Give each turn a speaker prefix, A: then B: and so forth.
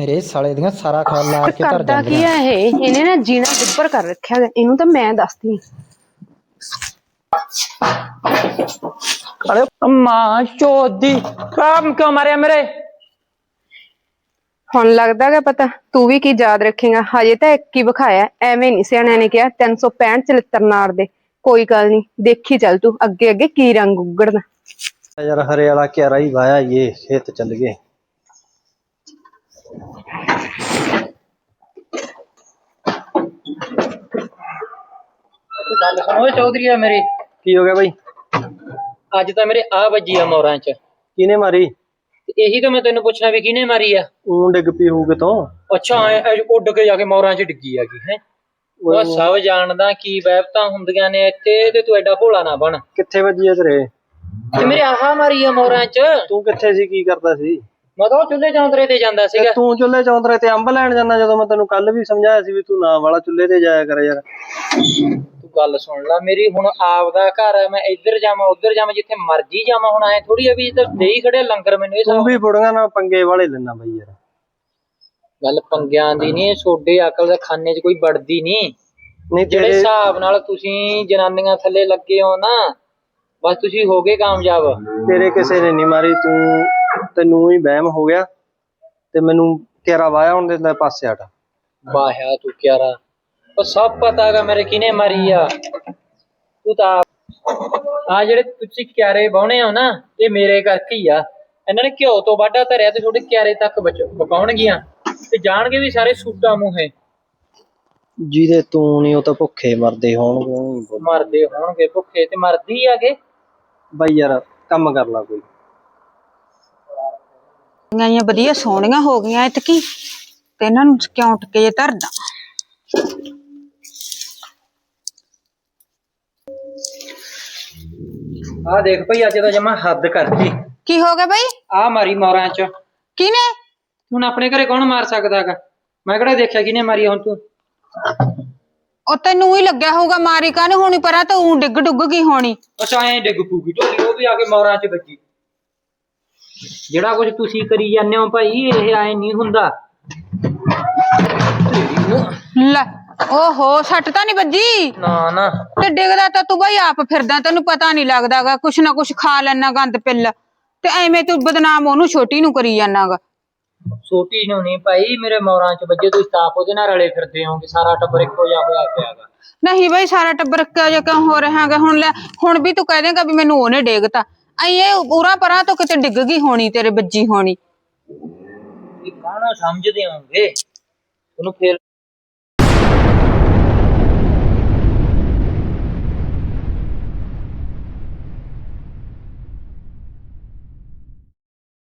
A: ਮੇਰੇ ਸਾਲੇ ਦੀਆਂ ਸਾਰਾ ਖਿਆਲ ਲਾ ਕੇ ਧਰ
B: ਕਰਦਾ ਕੀ
A: ਜਾਂਦੀਆਂ
B: ਇਹ? ਇਹਨੇ ਨਾ ਜੀਣਾ ਉੱਪਰ ਕਰ ਰੱਖਿਆ ਗਾ। ਇਹਨੂੰ ਤਾਂ ਮੈਂ ਦੱਸਦੀ
C: ਅਰੇ ਮਾਂ ਚੋਦੀ ਕੰਮ ਕਿਉਂ ਮਾਰਿਆ ਮੇਰੇ?
B: ਹੁਣ ਲੱਗਦਾ ਗਾ ਪਤਾ ਤੂੰ ਵੀ ਕੀ ਯਾਦ ਰੱਖੇਗਾ। ਹਜੇ ਤਾਂ ਇੱਕ ਹੀ ਵਿਖਾਇਆ ਐਵੇਂ ਨਹੀਂ ਸਿਆਣਿਆਂ ਨੇ ਕਿਹਾ 365 ਚਲਿੱਤਰ ਨਾਰ ਦੇ। ਕੋਈ ਗੱਲ ਨਹੀਂ ਦੇਖੀ ਚੱਲ ਤੂੰ ਅੱਗੇ ਅੱਗੇ ਕੀ ਰੰਗ ਉਗੜਦਾ
D: ਯਾਰ ਹਰੇ ਵਾਲਾ ਕਿਆਰਾ ਹੀ ਵਾਇਆ ਇਹ ਖੇਤ ਚੱਲ ਗਏ।
C: ਗੱਲ ਸੁਣੋ। ਚੌਧਰੀ ਆ ਮੇਰੇ।
D: ਕੀ ਹੋ ਗਿਆ ਬਾਈ?
C: ਅੱਜ ਤਾਂ ਮੇਰੇ ਆ ਵੱਜੀ ਆ ਮੋਰਾਂ 'ਚ।
D: ਕਿਹਨੇ ਮਾਰੀ?
C: ਤੇ ਇਹੀ ਤਾਂ ਮੈਂ ਤੈਨੂੰ ਪੁੱਛਣਾ ਵੀ ਕਿਹਨੇ ਮਾਰੀ ਆ?
D: ਊਂ ਡਿੱਗ ਪਈ ਹੋਊ ਕਿਤੋਂ?
C: ਅੱਛਾ ਐਂ- ਉੱਡ ਕੇ ਜਾ ਕੇ ਮੋਰਾਂ 'ਚ ਡਿੱਗੀ ਆ ਗਈ ਹੈ। ਉਹ ਸਭ ਜਾਣਦਾ ਕੀ ਵਹਿਬਤਾਂ ਹੁੰਦੀਆਂ ਨੇ ਇੱਥੇ ਤੇ ਤੂੰ ਐਡਾ ਭੋਲਾ ਨਾ ਬਣ।
D: ਕਿੱਥੇ ਵੱਜੀ ਆ ਤੇਰੇ?
C: ਤੇ ਮੇਰੇ ਆਹਾ ਮਾਰੀ ਆ ਮੋਰਾਂ 'ਚ।
D: ਤੂੰ ਕਿੱਥੇ ਸੀ ਕੀ ਕਰਦਾ ਸੀ?
C: ਮੈਂ ਤਾਂ ਉਹ ਚੁੱਲ੍ਹੇ ਚੌਂਤਰੇ ਤੇ ਜਾਂਦਾ
D: ਤੇ
C: ਸੀਗਾ।
D: ਤੂੰ ਚੁੱਲ੍ਹੇ ਚੌਂਤਰੇ ਤੇ ਅੰਬ ਲੈਣ ਜਾਂਦਾ ਜਦੋਂ ਮੈਂ ਤੈਨੂੰ ਕੱਲ ਵੀ ਸਮਝਾਇਆ ਸੀ ਵੀ ਤੂੰ ਨਾ ਵਾਲਾ ਚੁੱਲ੍ਹੇ ਤੇ ਜਾਇਆ ਕਰ ਯਾਰ।
C: ਤੂੰ ਗੱਲ ਸੁਣ ਲੈ ਮੇਰੀ ਹੁਣ ਆਪਦਾ ਘਰ ਆ ਮੈਂ ਇੱਧਰ ਜਾਵਾਂ ਉੱਧਰ ਜਾਵਾਂ ਜਿੱਥੇ ਮਰਜ਼ੀ ਜਾਵਾਂ ਹੁਣ ਐ ਥੋੜੀ ਆ ਵੀ ਤਾਂ ਦੇਈ ਖੜੇ ਲੰਗਰ ਮੈਨੂੰ ਇਹ
D: ਤੂੰ ਵੀ ਬੁੜੀਆਂ ਨਾਲ ਪੰਗੇ ਵਾਲੇ ਲੈਣਾ ਬਾਈ ਯਾਰ।
C: ਗੱਲ ਪੰਗਿਆਂ ਦੀ ਨਹੀਂ ਸੋਡੇ ਅਕਲ ਦੇ ਖਾਨੇ 'ਚ ਕੋਈ ਵੜਦੀ ਨਹੀਂ।
D: ਨਹੀਂ
C: ਜਿਹੜੇ
D: ਤੇਰੇ
C: ਹਿਸਾਬ ਨਾਲ ਤੁਸੀਂ ਜਨਾਨੀਆਂ ਥੱਲੇ ਲੱਗੇ ਹੋ ਨਾ ਬਸ ਤੁਸੀਂ ਹੋ ਗਏ ਕਾਮਯਾਬ।
D: ਤੇਰੇ ਕਿਸੇ ਨੇ ਨਹੀਂ ਮਾਰੀ ਤੂੰ ਤੈਨੂੰ ਹੀ ਵਹਿਮ ਹੋ ਗਿਆ ਤੇ ਮੈਨੂੰ ਕਿਆਰਾ ਵਾਇਆ ਹੁਣ ਦੇ ਪਾਸੇ ਹਟ
C: ਬਾਹਿਆ ਤੂੰ ਕਿਆਰਾ। ਉਹ ਸਭ ਪਤਾ ਹੈਗਾ ਮੇਰੇ ਕਿਨੇ ਮਾਰੀ ਆ ਤੂੰ ਤਾਂ ਆ ਜਿਹੜੇ ਤੁਸੀਂ ਕਿਆਰੇ ਬਾਉਣੇ ਹੋ ਨਾ ਇਹ ਮੇਰੇ ਕਰਕੇ ਹੀ ਆ ਇਹਨਾਂ ਨੇ ਘਿਓ ਤੋਂ ਵਾਢਾ ਧਰਿਆ ਤੇ ਤੁਹਾਡੇ ਕਿਆਰੇ ਤੱਕ ਬਚ ਪਕਾਉਣਗੀਆਂ ਤੇ ਜਾਣਗੇ ਵੀ ਸਾਰੇ ਸੂਟਾਂ ਮੂੰਹੇ
D: ਜਿਹਦੇ ਤੂੰ ਨਹੀਂ ਉਹ ਤਾਂ ਭੁੱਖੇ ਮਰਦੇ ਹੋਣਗੇ ਉਹ ਨੀ ਬੋਲ-
C: ਮਰਦੇ ਹੋਣਗੇ ਭੁੱਖੇ ਤੇ ਮਰਦੀ ਆਗੇ
D: ਬਾਈ ਯਾਰ ਕੰਮ ਕਰ ਲਾ ਕੋਈ
E: ਗਾਈਆਂ ਵਧੀਆ ਸੋਹਣੀਆਂ ਹੋ ਗਈਆਂ ਇਤਕੀ ਤੇ ਇਹਨਾਂ ਨੂੰ ਕਿਉਂ ਟਕੇ ਧਰਦਾ
C: ਆ ਦੇਖ ਭਈ ਅੱਜ ਤਾਂ ਜਮਾ ਹੱਦ ਕਰਤੀ
E: ਕੀ ਹੋ ਗਿਆ ਬਈ?
C: ਆ ਮਾਰੀ ਮੋਰਾਂ ਚ।
E: ਕਿਨੇ
C: ਹੁਣ ਆਪਣੇ ਘਰੇ ਕੌਣ ਮਾਰ ਸਕਦਾ ਹੈਗਾ? ਮੈਂ ਕਿਹੜਾ ਦੇਖਿਆ ਕਿਨੇ ਮਾਰੀ ਹੁਣ ਤੂੰ?
E: ਉਹ ਤੈਨੂੰ ਹੀ ਲੱਗਿਆ ਹੋਊਗਾ ਮਾਰੀ ਕਾਹਨੂੰ ਹੋਣੀ ਪਰਾਂ ਤਾਂ ਉਂ ਡਿੱਗ ਡੁੱਗ ਗਈ ਹੋਣੀ।
C: ਅੱਛਾ ਐਂ ਡਿੱਗ ਪੂਗੀ ਢੋਲੀ ਉਹ ਵੀ ਆ ਕੇ ਮੋਰਾਂ 'ਚ ਵੱਜੀ। ਜਿਹੜਾ ਕੁਝ ਤੁਸੀਂ ਕਰੀ ਜਾਂਦੇ ਹੋ ਭਾਈ ਇਹ ਐਂ ਨਹੀਂ ਹੁੰਦਾ।
E: ਲੈ। ਓਹੋ ਸੱਟ ਤਾਂ ਨਹੀਂ ਵੱਜੀ?
C: ਨਾ ਨਾ।
E: ਤੇ ਡਿੱਗਦਾ ਤਾਂ ਤੂੰ ਬਈ ਆਪ ਫਿਰਦਾ ਤੈਨੂੰ ਪਤਾ ਨਹੀਂ ਲੱਗਦਾਗਾ ਕੁਛ ਨਾ ਕੁਛ ਖਾ ਲੈਣਾ ਗੰਦ ਪਿੱਲ। ਤੇ ਐਵੇਂ ਤੂੰ ਬਦਨਾਮ ਉਹਨੂੰ ਛੋਟੀ ਨੂੰ ਕਰੀ ਜਾਣਾਗਾ
C: ਛੋਟੀ ਨੂੰ ਨਹੀਂ ਭਾਈ ਮੇਰੇ ਮੋਰਾਂ 'ਚ ਵੱਜੇ ਤੁਸੀਂ ਤਾਂ ਆਪ ਉਹਦੇ ਨਾਲ ਰਲੇ ਫਿਰਦੇ ਹੋਗੇ ਸਾਰਾ ਟੱਬਰ ਇੱਕੋ ਜਿਹਾ ਹੋਇਆ ਪਿਆਗਾ।
E: ਨਹੀਂ ਬਈ ਸਾਰਾ ਟੱਬਰ ਕਿਉਂ ਕਿਉਂ ਹੋ ਰਿਹਾਗਾ ਹੁਣ ਲੈ ਹੁਣ ਵੀ ਤੂੰ ਕਹਿ ਦੇਂਗਾ ਵੀ ਮੈਨੂੰ ਉਹਨੇ ਡੇਗਤਾ। ਐ ਇਹ ਉਰਾ ਪਰਾਂ ਤੋਂ ਕਿਤੇ ਡਿੱਗ ਗਈ ਹੋਣੀ ਤੇਰੇ ਵੱਜੀ ਹੋਣੀ।
C: ਇਹ ਕਾਹਨਾ ਸਮਝਦੇ ਹੋਗੇ ਉਹਨੂੰ ਫੇਰ